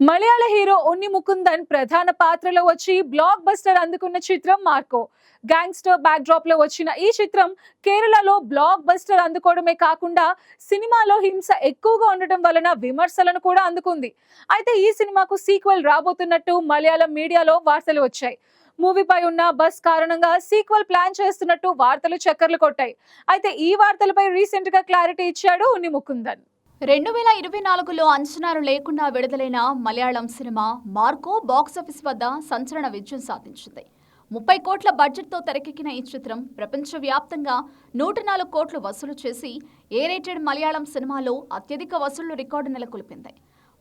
మలయాళ hero ఉన్ని ముకుందన్ ప్రధాన పాత్రలో వచ్చి బ్లాక్ బస్టర్ అందుకున్న చిత్రం మార్కో. గ్యాంగ్స్టర్ బ్యాక్ డ్రాప్లో వచ్చిన ఈ చిత్రం కేరళలో బ్లాక్ బస్టర్ అందుకోవడమే కాకుండా సినిమాలో హింస ఎక్కువగా ఉండటం వలన విమర్శలను కూడా అందుకుంది. అయితే ఈ సినిమాకు సీక్వెల్ రాబోతున్నట్టు మలయాళం మీడియాలో వార్తలు వచ్చాయి. మూవీపై ఉన్న బస్ కారణంగా సీక్వెల్ ప్లాన్ చేస్తున్నట్టు వార్తలు చక్కర్లు కొట్టాయి. అయితే ఈ వార్తలపై రీసెంట్గా క్లారిటీ ఇచ్చాడు ఉన్ని ముకుందన్. రెండు వేల ఇరవై నాలుగులో అంచనాలు లేకుండా విడుదలైన మలయాళం సినిమా మార్కో బాక్సాఫీస్ వద్ద సంచలన విజయం సాధించింది. ముప్పై కోట్ల బడ్జెట్తో తెరకెక్కిన ఈ చిత్రం ప్రపంచవ్యాప్తంగా నూట నాలుగు కోట్లు వసూలు చేసి ఏ రేటెడ్ మలయాళం సినిమాలో అత్యధిక వసూళ్ళు రికార్డు నెలకొల్పింది.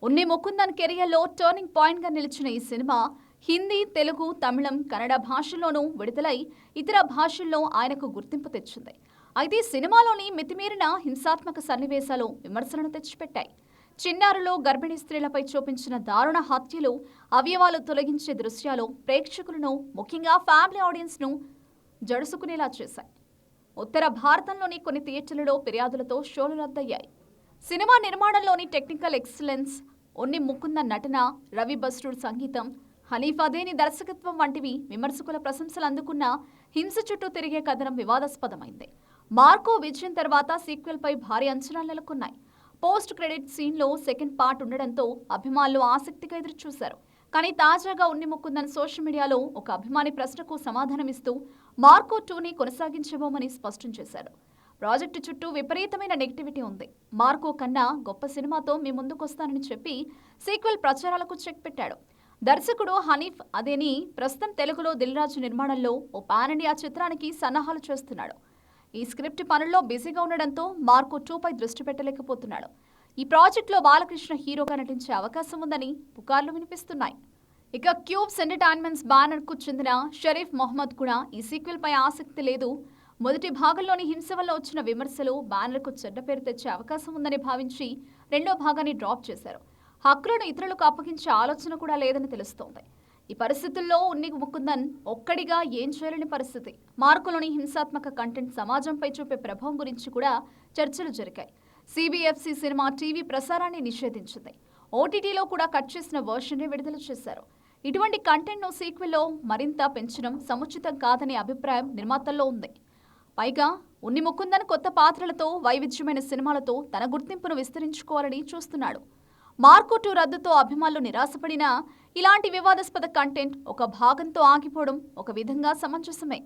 ఉన్ని ముకుందన్ కెరియర్లో టర్నింగ్ పాయింట్గా నిలిచిన ఈ సినిమా హిందీ తెలుగు తమిళం కన్నడ భాషల్లోనూ విడుదలై ఇతర భాషల్లో ఆయనకు గుర్తింపు తెచ్చింది. అయితే సినిమాలోని మితిమీరిన హింసాత్మక సన్నివేశాలు విమర్శలను తెచ్చిపెట్టాయి. చిన్నారులో గర్భిణీ స్త్రీలపై చూపించిన దారుణ హత్యలు అవయవాలు తొలగించే దృశ్యాలు ప్రేక్షకులను ముఖ్యంగా ఫ్యామిలీ ఆడియన్స్ను జడుసుకునేలా చేశాయి. ఉత్తర భారతంలోని కొన్ని థియేటర్లలో ఫిర్యాదులతో షోలు రద్దయ్యాయి. సినిమా నిర్మాణంలోని టెక్నికల్ ఎక్సలెన్స్ ఉన్ని ముకుంద నటన రవి బస్రూడ్ సంగీతం హనీఫ్ అదేని దర్శకత్వం వంటివి విమర్శకుల ప్రశంసలు అందుకున్న హింస చుట్టూ తిరిగే కథనం వివాదాస్పదమైంది. మార్కో విజయం తర్వాత సీక్వెల్ పై భారీ అంచనాలు నెలకొన్నాయి. పోస్ట్ క్రెడిట్ సీన్లో సెకండ్ పార్ట్ ఉండడంతో అభిమానులు ఆసక్తిగా ఎదురుచూశారు. కానీ తాజాగా ఉన్ని ముక్కుందని సోషల్ మీడియాలో ఒక అభిమాని ప్రశ్నకు సమాధానమిస్తూ మార్కో టూని కొనసాగించబోమని స్పష్టం చేశారు. ప్రాజెక్టు చుట్టూ విపరీతమైన నెగిటివిటీ ఉంది. మార్కో కన్నా గొప్ప సినిమాతో మీ ముందుకొస్తానని చెప్పి సీక్వెల్ ప్రచారాలకు చెక్ పెట్టాడు. దర్శకుడు హనీఫ్ అదేని ప్రస్తుతం తెలుగులో దిల్రాజు నిర్మాణంలో ఓ పాన్ ఇండియా చిత్రానికి సన్నాహాలు చేస్తున్నాడు. ఈ స్క్రిప్ట్ పనుల్లో బిజీగా ఉండడంతో మార్కో టూపై దృష్టి పెట్టలేకపోతున్నాడు. ఈ ప్రాజెక్టులో బాలకృష్ణ హీరోగా నటించే అవకాశం ఉందని పుకార్లు వినిపిస్తున్నాయి. ఇక క్యూబ్స్ ఎంటర్టైన్మెంట్స్ బ్యానర్కు చెందిన షరీఫ్ మొహమ్మద్ కూడా ఈ సీక్వెల్ పై ఆసక్తి లేదు. మొదటి భాగంలోని హింస వల్ల వచ్చిన విమర్శలు బ్యానర్కు చెడ్డ పేరు తెచ్చే అవకాశం ఉందని భావించి రెండో భాగాన్ని డ్రాప్ చేశారు. హక్కులను ఇతరులకు అప్పగించే ఆలోచన కూడా లేదని తెలుస్తోంది. ఈ పరిస్థితుల్లో ఉన్ని ముకుందన్ ఒక్కడిగా ఏం చేయలేని పరిస్థితి. మార్కులోని హింసాత్మక కంటెంట్ సమాజంపై చూపే ప్రభావం గురించి కూడా చర్చలు జరిగాయి. సిబిఎఫ్సి సినిమా టీవీ ప్రసారాన్ని నిషేధించింది. ఓటీటీలో కూడా కట్ చేసిన వర్షన్ని విడుదల చేశారు. ఇటువంటి కంటెంట్ను సీక్వెల్లో మరింత పెంచడం సముచితం కాదనే అభిప్రాయం నిర్మాతల్లో ఉంది. పైగా ఉన్ని ముకుందన్ కొత్త పాత్రలతో వైవిధ్యమైన సినిమాలతో తన గుర్తింపును విస్తరించుకోవాలని చూస్తున్నాడు. మార్కో టూ రద్దుతో అభిమానులు నిరాశపడినా ఇలాంటి వివాదాస్పద కంటెంట్ ఒక భాగంతో ఆగిపోవడం ఒక విధంగా సమంజసమే.